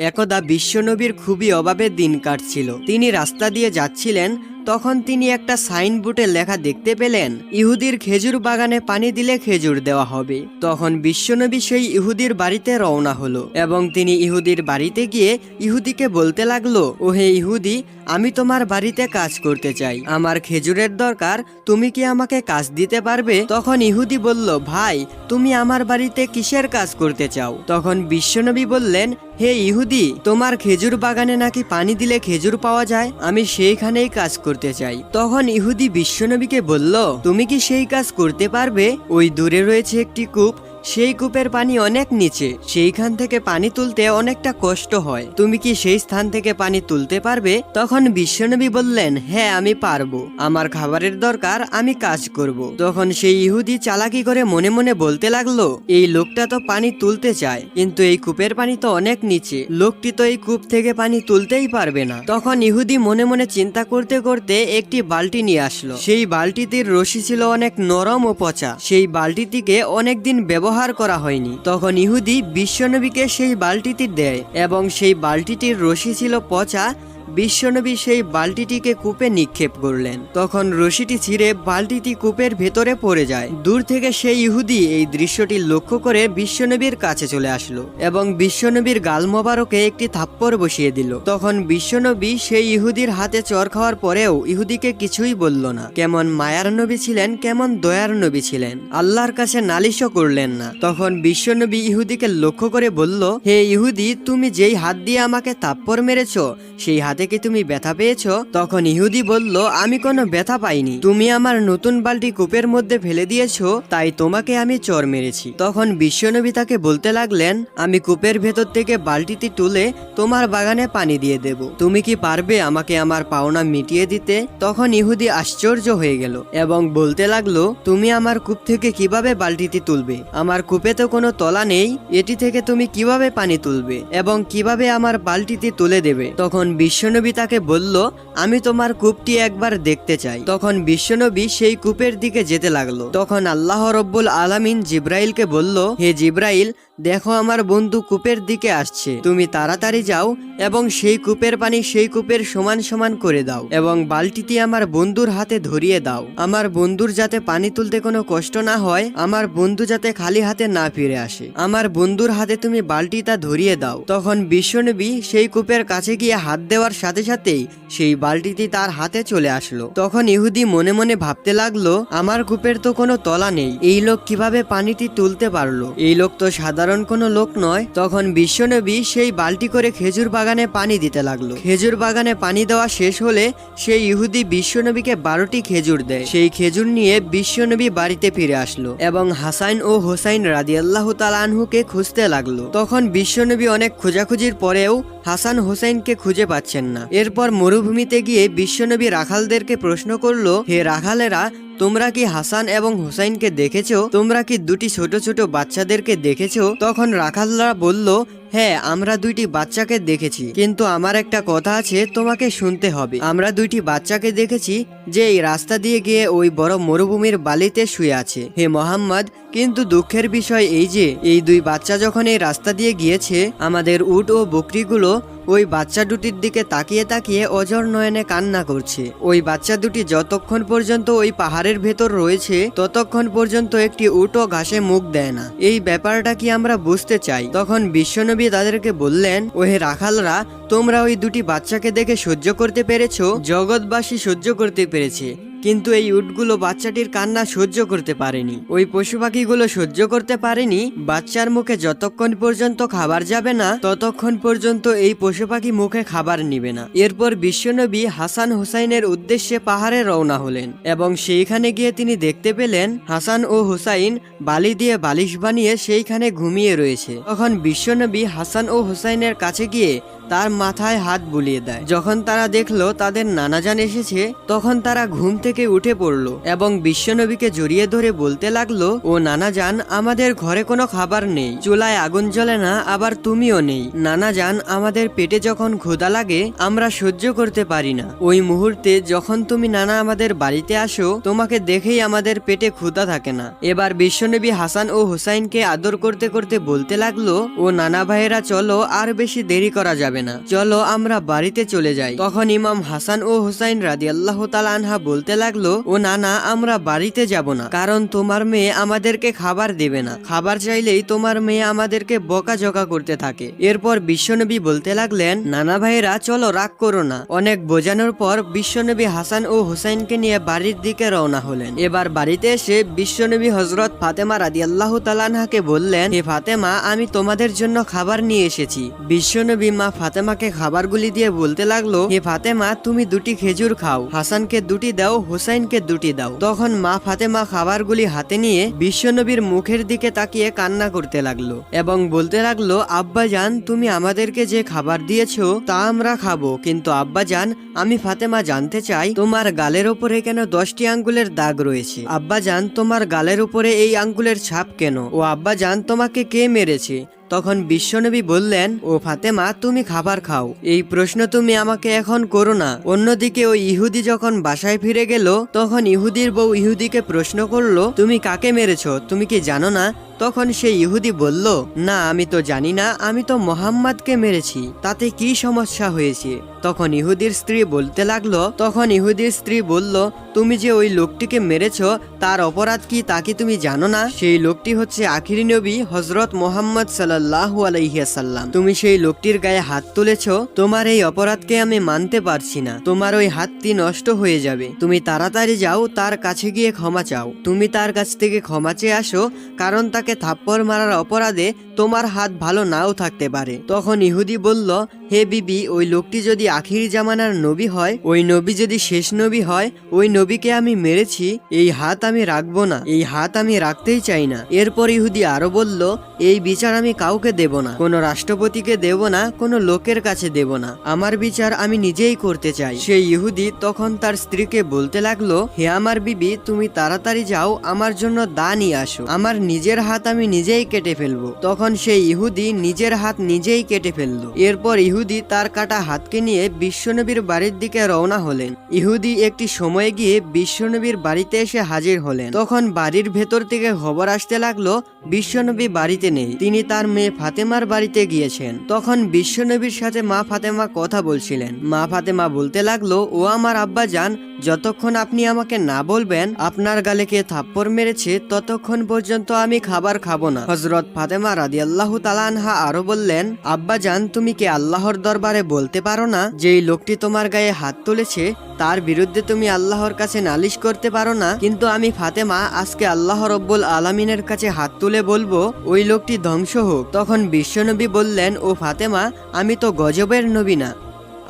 একদা বিশ্বনবীর খুবই অভাবের দিন কাটছিল। তিনি রাস্তা দিয়ে যাচ্ছিলেন তখন তিনি একটা সাইনবোর্ডে লেখা দেখতে পেলেন, ইহুদির খেজুর বাগানে পানি দিলে খেজুর দেওয়া হবে। তখন বিশ্বনবী সেই ইহুদির বাড়িতে রওনা হলো এবং তিনি ইহুদির বাড়িতে গিয়ে ইহুদিকে বলতে লাগল ও হে ইহুদি, আমি তোমার বাড়িতে কাজ করতে চাই। আমার খেজুরের দরকার, তুমি কি আমাকে কাজ দিতে পারবে? তখন ইহুদি বলল, ভাই, তুমি আমার বাড়িতে কিসের কাজ করতে চাও? তখন বিশ্বনবী বললেন, হে ইহুদি, তোমার খেজুর বাগানে নাকি পানি দিলে খেজুর পাওয়া যায়? আমি সেইখানেই কাজ করতে চাই। তখন ইহুদি বিশ্বনবীকে বলল, তুমি কি সেই কাজ করতে পারবে? ওই দূরে রয়েছে একটি কূপ সেই কূপের পানি অনেক নিচে, সেইখান থেকে পানি তুলতে অনেকটা কষ্ট হয়। তুমি কি সেই স্থান থেকে পানি তুলতে পারবে? তখন বিশ্বনবী বললেন হ্যাঁ আমি পারব। আমার খাবারের দরকার, আমি কাজ করব। তখন সেই ইহুদি চালাকি করে মনে মনে বলতে লাগল, এই লোকটা তো পানি তুলতে চায়, কিন্তু এই কূপের পানি তো অনেক নিচে। লোকটি তো এই কূপ থেকে পানি তুলতেই পারবে না। তখন ইহুদি মনে মনে চিন্তা করতে করতে একটি বালতি নিয়ে আসলো। সেই বালতিটির রশি ছিল অনেক নরম ও পচা। সেই বালতিটিকে অনেকদিন ব্যবহার করা হয়নি। তখন ইহুদি বিশ্বনবীকে সেই বালতিটি দেয় এবং সেই বালতিটির রশি ছিল পচা বিশ্বনবী সেই বালতিটিকে কূপে নিক্ষেপ করলেন। তখন রশিটি ছিঁড়ে বালতিটি কূপের ভেতরে পড়ে যায়। দূর থেকে সেই ইহুদি এই দৃশ্যটি লক্ষ্য করে বিশ্বনবীর কাছে চলে আসলো এবং বিশ্বনবীর গাল মোবারকে একটি থাপ্পড় বসিয়ে দিল। তখন বিশ্বনবী সেই ইহুদির হাতে চর খাওয়ার পরেও ইহুদিকে কিছুই বলল না। কেমন মায়ার নবী ছিলেন, কেমন দয়ার নবী ছিলেন, আল্লাহর কাছে নালিশও করলেন না। তখন বিশ্বনবী ইহুদিকে লক্ষ্য করে বলল, হে ইহুদি, তুমি যেই হাত দিয়ে আমাকে থাপ্পড় মেরেছ, সেই হাতে কি তুমি ব্যথা পেয়েছ? তখন ইহুদি বলল, আমি কোনো ব্যথা পাইনি। তুমি আমার নতুন বালতি কূপের মধ্যে ফেলে দিয়েছ, তাই তোমাকে আমি চর মেরেছি। তখন বিশ্বনবী তাকে বলতে লাগলেন, আমি কূপের ভেতর থেকে বালতিটি তুলে তোমার বাগানে পানি দিয়ে দেব। তুমি কি পারবে আমাকে আমার পাওনা মিটিয়ে দিতে? তখন ইহুদি আশ্চর্য হয়ে গেল এবং বলতে লাগল, তুমি আমার কূপ থেকে কীভাবে বালতিটি তুলবে? আমার কূপে তো কোনো তলা নেই, এটি থেকে তুমি কীভাবে পানি তুলবে? এবং কীভাবে আমার বালতিটি তুলে দেবে? তখন বিশ্বনবী তাকে বলল, আমি তোমার কূপটি একবার দেখতে চাই। তখন বিশ্বনবী সেই কূপের দিকে যেতে লাগল। তখন আল্লাহ রব্বুল আলামিন জিব্রাইলকে বলল, হে জিব্রাইল দেখো আমার বন্ধু কূপের দিকে আসছে। তুমি তাড়াতাড়ি যাও এবং সেই কূপের পানি সেই কূপের সমান সমান করে দাও এবং বালতিটি আমার বন্ধুর হাতে ধরিয়ে দাও। আমার বন্ধুর যাতে পানি তুলতে কোনো কষ্ট না হয়, আমার বন্ধু যাতে খালি হাতে না ফিরে আসে। আমার বন্ধুর হাতে তুমি বালতিটা ধরিয়ে দাও। তখন বিশ্বনবী সেই কূপের কাছে গিয়ে হাত দেওয়ার সাথে সাথেই সেই বালতিটি তার হাতে চলে আসলো। তখন ইহুদি মনে মনে ভাবতে লাগল, আমার কূপের তো কোনো তলা নেই, এই লোক কীভাবে পানিটি তুলতে পারল? এই লোক তো সাধারণ কোনো লোক নয়, তখন বিশ্বনবী সেই বালতি করে খেজুর বাগানে পানি দিতে লাগল। খেজুর বাগানে পানি দেওয়া শেষ হলে সেই ইহুদি বিশ্বনবীকে বারোটি খেজুর দেয়। সেই খেজুর নিয়ে বিশ্বনবী বাড়িতে ফিরে আসলো এবং হাসাইন ও হোসাইন রাদিয়াল্লাহ তালানহুকে খুঁজতে লাগল। তখন বিশ্বনবী অনেক খোঁজাখুঁজির পরেও হাসান হোসাইনকে খুঁজে পাচ্ছেন না। এরপর মরুভূমিতে গিয়ে বিশ্বনবী রাখালদেরকে প্রশ্ন করল, হে রাখালেরা তোমরা কি হাসান এবং হুসাইনকে দেখেছ? তোমরা কি দুটি ছোট ছোট বাচ্চাদেরকে দেখেছ? তখন রাখালরা বলল হ্যাঁ আমরা দুইটি বাচ্চাকে দেখেছি, কিন্তু আমার একটা কথা আছে, তোমাকে শুনতে হবে। আমরা দুইটি বাচ্চাকে দেখেছি, যে এই রাস্তা দিয়ে গিয়ে ওই বড় মরুভূমির বালিতে শুয়ে আছে। হে মোহাম্মদ, কিন্তু দুঃখের বিষয় এই যে, এই দুই বাচ্চা যখন এই রাস্তা দিয়ে গিয়েছে, আমাদের উট ও বকরিগুলো ওই বাচ্চা দুটির দিকে তাকিয়ে তাকিয়ে অজর নয়নে কান্না করছে। ওই বাচ্চা দুটি যতক্ষণ পর্যন্ত ওই পাহাড়ের ভেতর রয়েছে, ততক্ষণ পর্যন্ত একটি উটও ঘাসে মুখ দেয় না। এই ব্যাপারটা কি আমরা বুঝতে চাই? তখন বিশ্বনবী তাদেরকে বললেন, ওহে রাখালরা, তোমরা ওই দুটি বাচ্চাকে দেখে সহ্য করতে পেরেছ? জগৎবাসী সহ্য করতে পেরেছে। কিন্তু এই উটগুলো বাচ্চাটির কান্না সহ্য করতে পারেনি। ওই পশু পাখিগুলো সহ্য করতে পারেনি, বাচ্চার মুখে যতক্ষণ পর্যন্ত খাবার যাবে না, ততক্ষণ পর্যন্ত এই পশু পাখি মুখে খাবার নিবে না। এরপর বিশ্বনবী হাসান হুসাইনের উদ্দেশ্যে পাহাড়ে রওনা হলেন এবং সেইখানে গিয়ে তিনি দেখতে পেলেন, হাসান ও হুসাইন বালি দিয়ে বালিশ বানিয়ে সেইখানে ঘুমিয়ে রয়েছে। তখন বিশ্বনবী হাসান ও হুসাইনের কাছে গিয়ে তার মাথায় হাত বুলিয়ে দেয়। যখন তারা দেখল তাদের নানাজান এসেছে, তখন তারা ঘুম থেকে থেকে উঠে পড়ল এবং বিশ্বনবীকে জড়িয়ে ধরে বলতে লাগল, ও নানা জান আমাদের ঘরে কোনো খাবার নেই। চুলায় আগুন জ্বলে না, আবার তুমিও নেই। নানা জান আমাদের পেটে যখন ক্ষুধা লাগে, আমরা সহ্য করতে পারি না। ওই মুহূর্তে যখন তুমি নানা আমাদের বাড়িতে আসো, তোমাকে দেখেই আমাদের পেটে ক্ষুধা থাকে না। এবার বিশ্বনবী হাসান ও হুসাইনকে আদর করতে করতে বলতে লাগল, ও নানা ভাইয়েরা, চলো, আর বেশি দেরি করা যাবে না। চলো, আমরা বাড়িতে চলে যাই। তখন ইমাম হাসান ও হুসাইন রাদি আল্লাহ আনহা বলতে লাগল, ও নানা আমরা বাড়িতে যাব না। কারণ তোমার মেয়ে আমাদেরকে খাবার দেবে না। খাবার চাইলেই তোমার মেয়ে আমাদেরকে বকাঝকা করতে থাকে। এরপর বিশ্বনবী বলতে লাগলেন, নানা ভাইয়েরা, চলো, রাগ করো না। অনেক বোঝানোর পর বিশ্বনবী হাসান ও হুসাইনকে নিয়ে বাড়ির দিকে রওনা হলেন। এবার বাড়িতে এসে বিশ্বনবী হজরত ফাতেমা রাদি আল্লাহ তালানহাকে বললেন, হে ফাতেমা, আমি তোমাদের জন্য খাবার নিয়ে এসেছি। বিশ্বনবী মা ফাতেমাকে খাবারগুলি দিয়ে বলতে লাগল, হে ফাতেমা, তুমি দুটি খেজুর খাও। হাসানকে দুটি দাও হুসাইনকে দুটি দাও। তখন মা ফাতেমা খাবারগুলি হাতে নিয়ে বিশ্বনবীর মুখের দিকে তাকিয়ে কান্না করতে লাগল এবং বলতে লাগল, আব্বা জান, তুমি আমাদেরকে যে খাবার দিয়েছ তা আমরা খাব, কিন্তু আব্বা জান, আমি ফাতেমা জানতে চাই, তোমার গালের উপরে কেন দশটি আঙ্গুলের দাগ রয়েছে? আব্বা জান, তোমার গালের উপরে এই আঙ্গুলের ছাপ কেন? ও আব্বা জান, তোমাকে কে মেরেছে? তখন বিশ্বনবী বললেন, ও ফাতেমা, তুমি খাবার খাও। এই প্রশ্ন তুমি আমাকে এখন করো না। অন্যদিকে ওই ইহুদি যখন বাসায় ফিরে গেল, তখন ইহুদির বউ ইহুদিকে প্রশ্ন করল, তুমি কাকে মেরেছ? তুমি কি জানো না? তখন সেই ইহুদি বলল, না, আমি তো জানি না, আমি তো মোহাম্মদকে মেরেছি, তাতে কি সমস্যা হয়েছে? তখন ইহুদির স্ত্রী বলতে লাগল, তখন ইহুদির স্ত্রী বলল, তুমি যে ওই লোকটিকে মেরেছ, তার অপরাধ কি তা কি তুমি জানো না? সেই লোকটি হচ্ছে আখিরি নবী হজরত মোহাম্মদ সাল্লাহ আলাইহাসাল্লাম তুমি সেই লোকটির গায়ে হাত তুলেছ, তোমার এই অপরাধকে আমি মানতে পারছি না। তোমার ওই হাতটি নষ্ট হয়ে যাবে। তুমি তাড়াতাড়ি যাও, তার কাছে গিয়ে ক্ষমা চাও। তুমি তার কাছ থেকে ক্ষমা চেয়ে আসো, কারণ তাকে থাপ্পড় মারার অপরাধে তোমার হাত ভালো নাও থাকতে পারে। তখন ইহুদি বলল, হে বিবি, ওই লোকটি যদি আখির জামানার নবী হয়, ওই নবী যদি শেষ নবী হয়, ওই নবীকে আমি মেরেছি, এই হাত আমি রাখব না, এই হাত আমি রাখতেই চাই না। এরপর ইহুদি আরও বলল এই বিচার আমি কাউকে দেব না, কোনো রাষ্ট্রপতিকে দেব না, কোনো লোকের কাছে দেব না। আমার বিচার আমি নিজেই করতে চাই। সেই ইহুদি তখন তার স্ত্রীকে বলতে লাগল, হে আমার বিবি, তুমি তাড়াতাড়ি যাও, আমার জন্য দা নিয়ে আসো। আমার নিজের হাত আমি নিজেই কেটে ফেলব। তখন সেই ইহুদি নিজের হাত নিজেই কেটে ফেলল। এরপর ইহুদি তার কাটা হাতকে নিয়ে বিশ্বনবীর বাড়ির দিকে রওনা হলেন। ইহুদি একটি সময়ে গিয়ে বিশ্বনবীর বাড়িতে এসে হাজির হলেন। তখন বাড়ির ভেতর থেকে খবর আসতে লাগল বিশ্বনবী বাড়িতে নেই। তিনি তার মেয়ে ফাতেমার বাড়িতে গিয়েছেন। তখন বিশ্বনবীর সাথে মা ফাতেমা কথা বলছিলেন। মা ফাতেমা বলতে লাগল, ও আমার আব্বা যান যতক্ষণ আপনি আমাকে না বলবেন, আপনার গালে কে থাপ্পড় মেরেছে, ততক্ষণ পর্যন্ত আমি খাবার খাব না। হজরত ফাতেমা রাদি আল্লাহ তালানহা আরও বললেন, আব্বা জান, তুমি কি আল্লাহর দরবারে বলতে পারো না যেই লোকটি তোমার গায়ে হাত তুলেছে? তার বিরুদ্ধে তুমি আল্লাহর কাছে নালিশ করতে পারো না। কিন্তু আমি ফাতেমা আজকে আল্লাহ রব্বুল আলমিনের কাছে হাত তুলে বলব, ওই লোকটি ধ্বংস হোক। তখন বিশ্বনবী বললেন, ও ফাতেমা, আমি তো গজবের নবী না।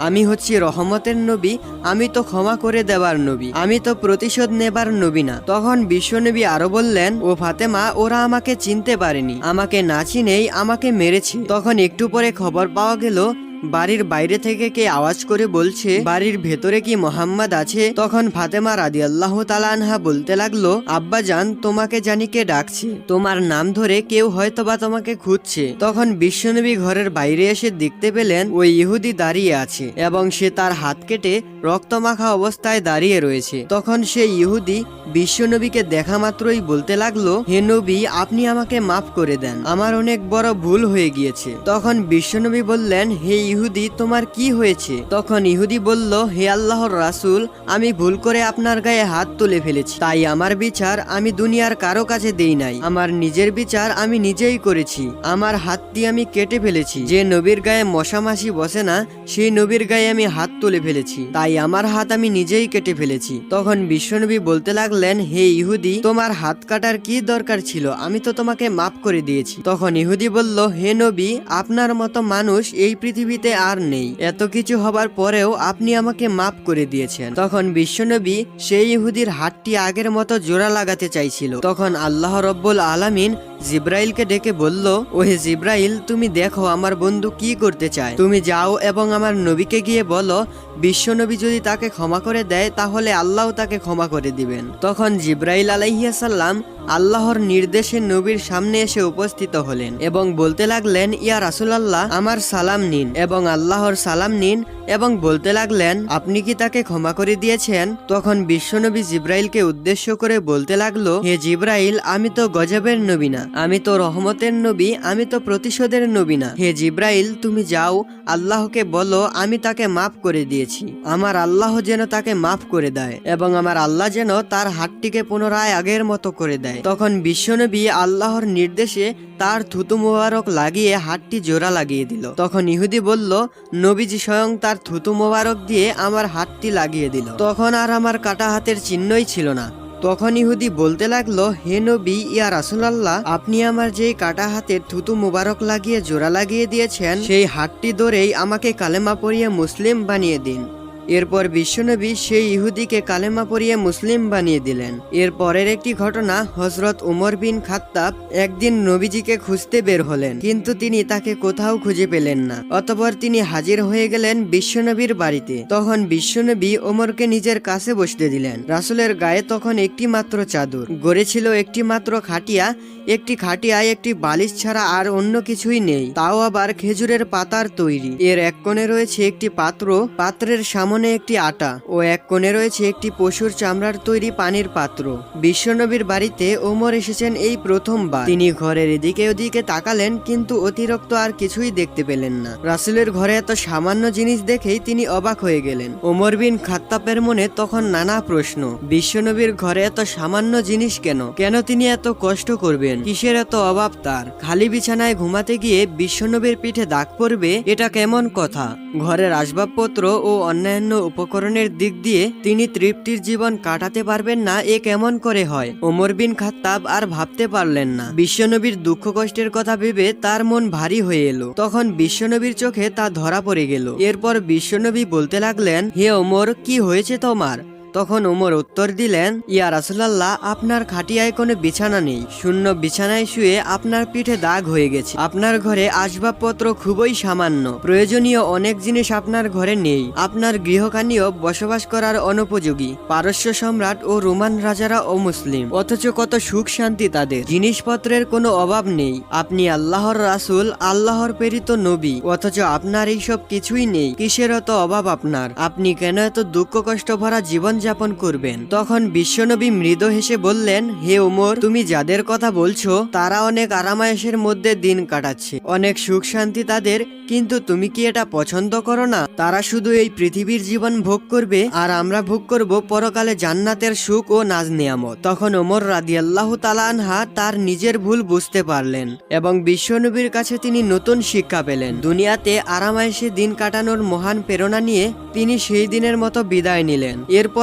আমি হচ্ছি রহমতের নবী, আমি তো ক্ষমা করে দেবার নবী, আমি তো প্রতিশোধ নেবার নবী না। তখন বিশ্বনবী আরও বললেন, ও ফাতেমা, ওরা আমাকে চিনতে পারেনি। আমাকে না চিনেই আমাকে মেরেছে। তখন একটু পরে খবর পাওয়া গেল বাড়ির বাইরে থেকে কে আওয়াজ করে বলছে, বাড়ির ভেতরে কি মোহাম্মদ আছে? তখন ফাতেমা রাদি আল্লাহ তালানহা বলতে লাগল, আব্বা যান তোমাকে জানি কে ডাকছে। তোমার নাম ধরে কেউ হয়তোবা তোমাকে খুঁজছে। তখন বিশ্বনবী ঘরের বাইরে এসে দেখতে পেলেন, ওই ইহুদি দাঁড়িয়ে আছে এবং সে তার হাত কেটে রক্তমাখা অবস্থায় দাঁড়িয়ে রয়েছে। তখন সে ইহুদি বিশ্বনবীকে দেখা মাত্রই বলতে লাগল, হে নবী, আপনি আমাকে মাফ করে দেন। আমার অনেক বড় ভুল হয়ে গিয়েছে। তখন বিশ্বনবী বললেন, হে ইহুদি, তোমার কি হয়েছে? তখন ইহুদি বলল, হে আল্লাহর রাসূল, আমি ভুল করে আপনার গায়ে হাত তুলে ফেলেছি। তাই আমার বিচার আমি দুনিয়ার কারও কাছে দেই নাই। আমার নিজের বিচার আমি নিজেই করেছি। আমার হাতটি আমি কেটে ফেলেছি। যে নবীর গায়ে মশামাছি বসে না, সেই নবীর গায়ে আমি হাত তুলে ফেলেছি। তাই আমার হাত আমি নিজেই কেটে ফেলেছি। তখন বিশ্বনবী বলতে লাগলেন, হে ইহুদি, তোমার হাত কাটার কি দরকার ছিল? আমি তো তোমাকে মাফ করে দিয়েছি। তখন ইহুদি বলল, হে নবী, আপনার মতো মানুষ এই পৃথিবীতে আর নেই। এত কিছু হবার পরেও আপনি আমাকে মাফ করে দিয়েছেন। তখন বিশ্বনবী সেই ইহুদির হাতটি আগের মতো জোড়া লাগাতে চাইছিল। তখন আল্লাহ রব্বুল আলামিন জিব্রাইলকে ডেকে বলল, ওহে জিব্রাইল, তুমি দেখো আমার বন্ধু কি করতে চায়। তুমি যাও এবং আমার নবীকে গিয়ে বলো, বিশ্বনবী যদি তাকে ক্ষমা করে দেয়, তাহলে আল্লাহ তাকে ক্ষমা করে দিবেন। তখন জিব্রাইল আলাইহিয়াসাল্লাম আল্লাহর নির্দেশে নবীর সামনে এসে উপস্থিত হলেন এবং বলতে লাগলেন, ইয়া রাসুলাল্লাহ, আমার সালাম নিন এবং আল্লাহর সালাম নিন এবং বলতে লাগলেন, আপনি কি তাকে ক্ষমা করে দিয়েছেন? তখন বিশ্বনবী জিব্রাইলকে উদ্দেশ্য করে বলতে লাগল, হে জিব্রাইল, আমি তো গজবের নবী না। আমি তো রহমতের নবী, আমি তো প্রতিশোধের নবী না। হে জিব্রাইল, তুমি যাও, আল্লাহকে বলো, আমি তাকে মাফ করে দিয়েছি। আমার আল্লাহ যেন তাকে মাফ করে দেয় এবং আমার আল্লাহ যেন তার হাতটিকে পুনরায় আগের মতো করে দেয়। তখন বিশ্বনবী আল্লাহর নির্দেশে তার থুতু মোবারক লাগিয়ে হাতটি জোড়া লাগিয়ে দিল। তখন ইহুদি বলল, নবীজি স্বয়ং তার থুতু মোবারক দিয়ে আমার হাতটি লাগিয়ে দিল। তখন আর আমার কাটা হাতের চিহ্নই ছিল না। তখন ইহুদি বলতে লাগল, হে নবী, ইয়া রাসুলাল্লাহ, আপনি আমার যেই কাটা হাতের থুতু মুবারক লাগিয়ে জোড়া লাগিয়ে দিয়েছেন, সেই হাতটি ধরেই আমাকে কালেমা পরিয়ে মুসলিম বানিয়ে দিন। এরপর বিশ্বনবী সেই ইহুদিকে কালেমা পরিয়ে মুসলিম বানিয়ে দিলেন। এর পরের একটি ঘটনা হজরত উমর বিন খাত্তাব একদিন নবীজিকে খুঁজতে বের হলেন। কিন্তু তিনি তাকে কোথাও খুঁজে পেলেন না। অতপর তিনি হাজির হয়ে গেলেন বিশ্বনবীর বাড়িতে। তখন বিশ্বনবী ওমরকে নিজের কাছে বসতে দিলেন। রাসুলের গায়ে তখন একটি মাত্র চাদর, গড়েছিল একটি মাত্র খাটিয়া, একটি খাটিয়ায় একটি বালিশ ছাড়া আর অন্য কিছুই নেই। তাও আবার খেজুরের পাতার তৈরি। এর এক কোণে রয়েছে একটি পাত্র, পাত্রের সামনে একটি আটা ও এক কোণে রয়েছে একটি পশুর চামড়ার তৈরি পানির পাত্র। বিশ্বনবীর বাড়িতে ওমর এসেছেন এই প্রথমবার। তিনি ঘরের এদিকে ওদিকে তাকালেন, কিন্তু অতিরিক্ত আর কিছুই দেখতে পেলেন না। রাসুলের ঘরে এত সামান্য জিনিস দেখেই তিনি অবাক হয়ে গেলেন। ওমর বিন খাত্তাপের মনে তখন নানা প্রশ্ন, বিশ্বনবীর ঘরে এত সামান্য জিনিস কেন? কেন তিনি এত কষ্ট করবেন? কিসের এত অভাব তার? খালি বিছানায় ঘুমাতে গিয়ে বিশ্বনবীর পিঠে দাগ পড়বে, এটা কেমন কথা? ঘরের আসবাবপত্র ও অন্যান্য উপকরণের দিক দিয়ে তিনি তৃপ্তির জীবন কাটাতে পারবেন না, এ কেমন করে হয়? ওমর বিন খাত্তাব আর ভাবতে পারলেন না। বিশ্বনবীর দুঃখ কষ্টের কথা ভেবে তার মন ভারী হয়ে এলো। তখন বিশ্বনবীর চোখে তা ধরা পড়ে গেল। এরপর বিশ্বনবী বলতে লাগলেন, হে ওমর, কি হয়েছে তোমার? তখন ওমর উত্তর দিলেন, ইয়া রাসুলাল্লাহ, আপনার খাটিয়ায় কোনো বিছানা নেই। শূন্য বিছানায় শুয়ে আপনার পিঠে দাগ হয়ে গেছে। আপনার ঘরে আসবাবপত্র খুবই সামান্য। প্রয়োজনীয় অনেক জিনিস আপনার ঘরে নেই। আপনার গৃহখানিও বসবাস করার অনুপযোগী। পারস্য সম্রাট ও রোমান রাজারা ও মুসলিম। অথচ কত সুখ শান্তি তাদের। জিনিসপত্রের কোনো অভাব নেই। আপনি আল্লাহর রাসুল, আল্লাহর প্রেরিত নবী। অথচ আপনার এইসব কিছুই নেই। কিসের অত অভাব আপনার? আপনি কেন এত দুঃখ কষ্ট ভরা জীবন যাপন করবেন। তখন বিশ্বনবী মৃদ হেসে বললেন, হে ওমর, তুমি যাদের কথা বলছো, তারা অনেক আরামায়েশের মধ্যে দিন কাটাচ্ছে। অনেক সুখ শান্তি তাদের, কিন্তু তুমি কি এটা পছন্দ করো না? তারা শুধু এই পৃথিবীর জীবন ভোগ করবে, আর আমরা ভোগ করব পরকালে জান্নাতের সুখ ও নাজ নিয়ামত। তখন ওমর রাদিয়াল্লাহ তালানহা তার নিজের ভুল বুঝতে পারলেন এবং বিশ্বনবীর কাছে তিনি নতুন শিক্ষা পেলেন। দুনিয়াতে আরামায়েশে দিন কাটানোর মহান প্রেরণা নিয়ে তিনি সেই দিনের মতো বিদায় নিলেন।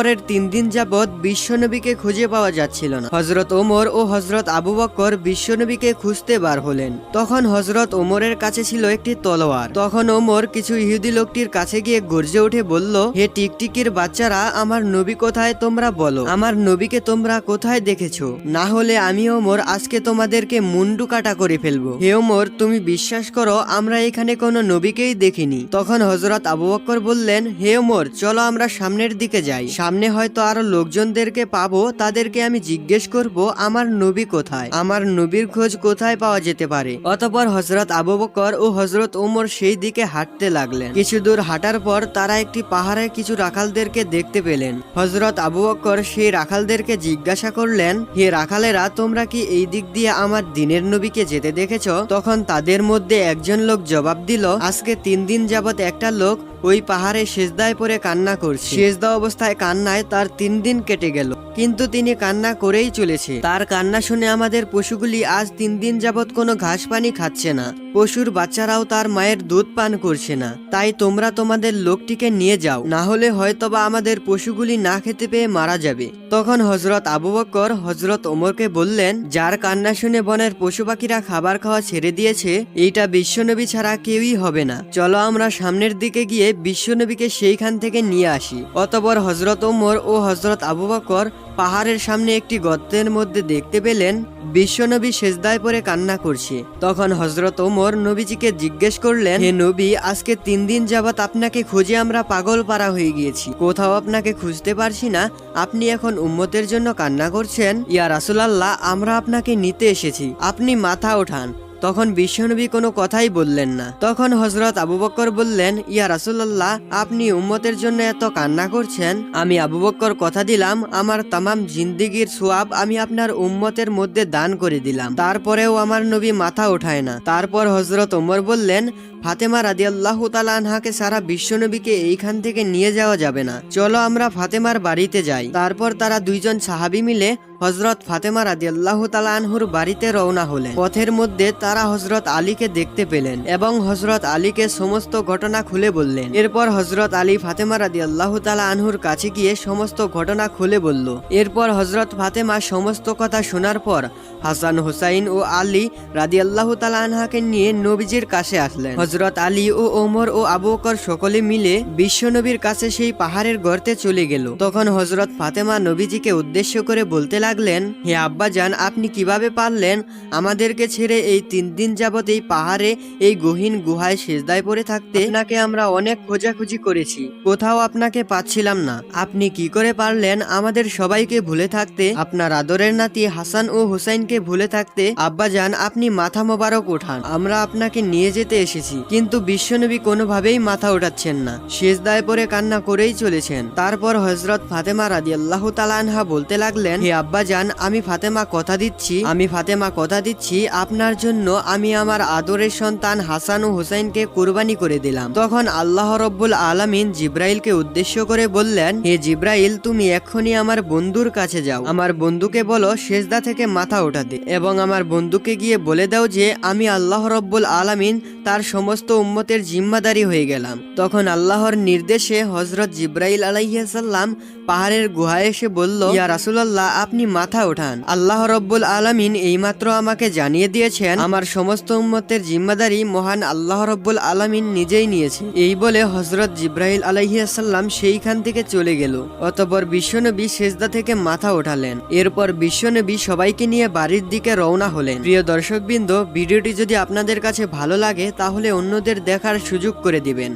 এরপরের তিন দিন যাবৎ বিশ্বনবীকে খুঁজে পাওয়া যাচ্ছিল না। হজরত ওমর ও হজরত আবু বক্কর বিশ্বনবীকে খুঁজতে বার হলেন। তখন হজরত ওমরের কাছে ছিল একটি তলোয়ার। তখন ওমর কিছু ইহুদি লোকটির কাছে গিয়ে গর্জে উঠে বলল, হে টিকটিকির বাচ্চারা, আমার নবী কোথায় তোমরা বলো? আমার নবীকে তোমরা কোথায় দেখেছ? না হলে আমি ওমর আজকে তোমাদেরকে মুন্ডু কাটা করে ফেলব। হে ওমর, তুমি বিশ্বাস করো, আমরা এখানে কোনো নবীকেই দেখিনি। তখন হজরত আবু বক্কর বললেন, হে ওমর, চলো আমরা সামনের দিকে যাই। সামনে হয়তো আরও লোকজনদেরকে পাবো, তাদেরকে আমি জিজ্ঞেস করব, আমার নবী কোথায়? আমার নবীর খোঁজ কোথায় পাওয়া যেতে পারে? অতপর হজরত আবু বকর ও হজরত ওমর সেই দিকে হাঁটতে লাগলেন। কিছু দূর হাঁটার পর তারা একটি পাহাড়ে কিছু রাখালদেরকে দেখতে পেলেন। হজরত আবু বকর সেই রাখালদেরকে জিজ্ঞাসা করলেন, হে রাখালেরা, তোমরা কি এই দিক দিয়ে আমার দিনের নবীকে যেতে দেখেছ? তখন তাদের মধ্যে একজন লোক জবাব দিল, আজকে তিন দিন যাবত একটা লোক ওই পাহাড়ে সেজদায় পরে কান্না করছে। সেজদা অবস্থায় কান্নায় তার তিন দিন কেটে গেল। কিন্তু তিনি কান্না করেই চলেছে। তার কান্না শুনে আমাদের পশুগুলি আজ তিন দিন যাবৎ কোনো ঘাস পানি খাচ্ছে না। পশুর বাচ্চারাও তার মায়ের দুধ পান করছে না। তাই তোমরা তোমাদের লোকটিকে নিয়ে যাও। না হলে হয়তোবা আমাদের পশুগুলি না খেতে পেয়ে মারা যাবে। তখন হজরত আবু বকর হজরত ওমরকে বললেন, যার কান্না শুনে বনের পশু পাখিরা খাবার খাওয়া ছেড়ে দিয়েছে, এইটা বিশ্বনবী ছাড়া কেউই হবে না। চলো আমরা সামনের দিকে গিয়ে বিশ্বনবীকে সেইখান থেকে নিয়ে আসি। অতপর হজরত ওমর ও হজরত আবু বকর পাহাড়ের সামনে একটি গর্তের মধ্যে দেখতে পেলেন, বিশ্বনবী সেজদায় পরে কান্না করছে। তখন হজরত ওমর নবীজিকে জিজ্ঞেস করলেন, হে নবী, আজকে তিন দিন যাবৎ আপনাকে খুঁজে আমরা পাগল পারা হয়ে গিয়েছি। কোথাও আপনাকে খুঁজতে পারছি না। আপনি এখন উম্মতের জন্য কান্না করছেন। ইয়া রাসুলাল্লাহ, আমরা আপনাকে নিতে এসেছি। আপনি মাথা ওঠান। তখন বিশ্বনবী কোনো কথাই বললেন না। তখন হজরত আবু বক্কর বললেন, ইয়া রাসুল্লাহ আপনি উম্মতের জন্য এত কান্না করছেন। আমি আবু বক্কর কথা দিলাম, আমার তামাম জিন্দিগির সোয়াব আমি আপনার উম্মতের মধ্যে দান করে দিলাম। তারপরেও আমার নবী মাথা ওঠায় না। তারপর হজরত ওমর বললেন, ফাতেমা রাদি আল্লাহ আনহাকে সারা বিশ্বনবীকে এইখান থেকে নিয়ে যাওয়া যাবে না। চলো আমরা ফাতেমার বাড়িতে যাই। তারপর তারা দুইজন সাহাবি মিলে হজরত ফাতেমা রাদি আল্লাহ আনহুর বাড়িতে রওনা হলেন। পথের মধ্যে তারা হজরত আলীকে দেখতে পেলেন এবং হজরত আলীকে সমস্ত ঘটনা খুলে বললেন। এরপর হজরত আলী ফাতেমা রাদি আল্লাহ আনহুর কাছে গিয়ে সমস্ত ঘটনা খুলে বলল। এরপর হজরত ফাতেমা সমস্ত কথা শোনার পর হাসান হুসাইন ও আলী রাদি আল্লাহ তালা আনহাকে নিয়ে নবীজির কাছে আসলেন। হজরত আলী ও ওমর ও আবুকর সকলে মিলে বিশ্বনবীর কাছে সেই পাহাড়ের গর্তে চলে গেল। তখন হজরত ফাতেমা নবীজিকে উদ্দেশ্য করে বলতে লাগলেন, হে আব্বাজান, আপনি কীভাবে পারলেন? আমাদেরকে ছেড়ে এই তিন দিন যাবত এই পাহাড়ে, এই গহীন গুহায় সেজদায় পড়ে থাকতে আপনাকে আমরা অনেক খোঁজাখুঁজি করেছি। কোথাও আপনাকে পাচ্ছিলাম না। আপনি কি করে পারলেন আমাদের সবাইকে ভুলে থাকতে? আপনার আদরের নাতি হাসান ও হুসাইনকে ভুলে থাকতে? আব্বাজান, আপনি মাথা মোবারক ওঠান। আমরা আপনাকে নিয়ে যেতে এসেছি, কিন্তু বিশ্বনবী কোনোভাবেই মাথা ওঠাচ্ছেন না। সেজদায় পরে কান্না করেই চলেছেন। তারপর হজরত ফাতেমা রাদি আল্লাহ তালানহা বলতে লাগলেন, হে আব্বাজান আমি ফাতেমা কথা দিচ্ছি। আমি ফাতেমা কথা দিচ্ছি, আপনার জন্য আমি আমার আদরের সন্তান হাসান ও হুসাইনকে কুরবানি করে দিলাম। তখন আল্লাহ রব্বুল আলামিন জিব্রাইলকে উদ্দেশ্য করে বললেন, হে জিব্রাইল, তুমি এক্ষুনি আমার বন্ধুর কাছে যাও। আমার বন্ধুকে বলো, সেজদা থেকে মাথা ওঠাতে। এবং আমার বন্ধুকে গিয়ে বলে দাও যে, আমি আল্লাহ রব্বুল আলামিন তার সমস্ত উম্মতের জিম্মাদারি হয়ে গেলাম। তখন আল্লাহর নির্দেশে হজরত জিব্রাইল আলাইসাল্লাম পাহাড়ের গুহায় এসে বলল, ইয়া রাসুলাল্লাহ, আপনি মাথা ওঠান। আল্লাহ রব্বুল আলামিন এইমাত্র আমাকে জানিয়ে দিয়েছেন, আমার সমস্ত উম্মতের জিম্মাদারি মহান আল্লাহ রব্বুল আলামিন নিজেই নিয়েছে। এই বলে হজরত জিব্রাইল আলাইসাল্লাম সেইখান থেকে চলে গেল। অতপর বিশ্বনবী সেজদা থেকে মাথা ওঠালেন। এরপর বিশ্বনবী সবাইকে নিয়ে বাড়ির দিকে রওনা হলেন। প্রিয় দর্শকবৃন্দ, ভিডিওটি যদি আপনাদের কাছে ভালো লাগে, তাহলে অন্যদের দেখার সুযোগ করে দিবেন।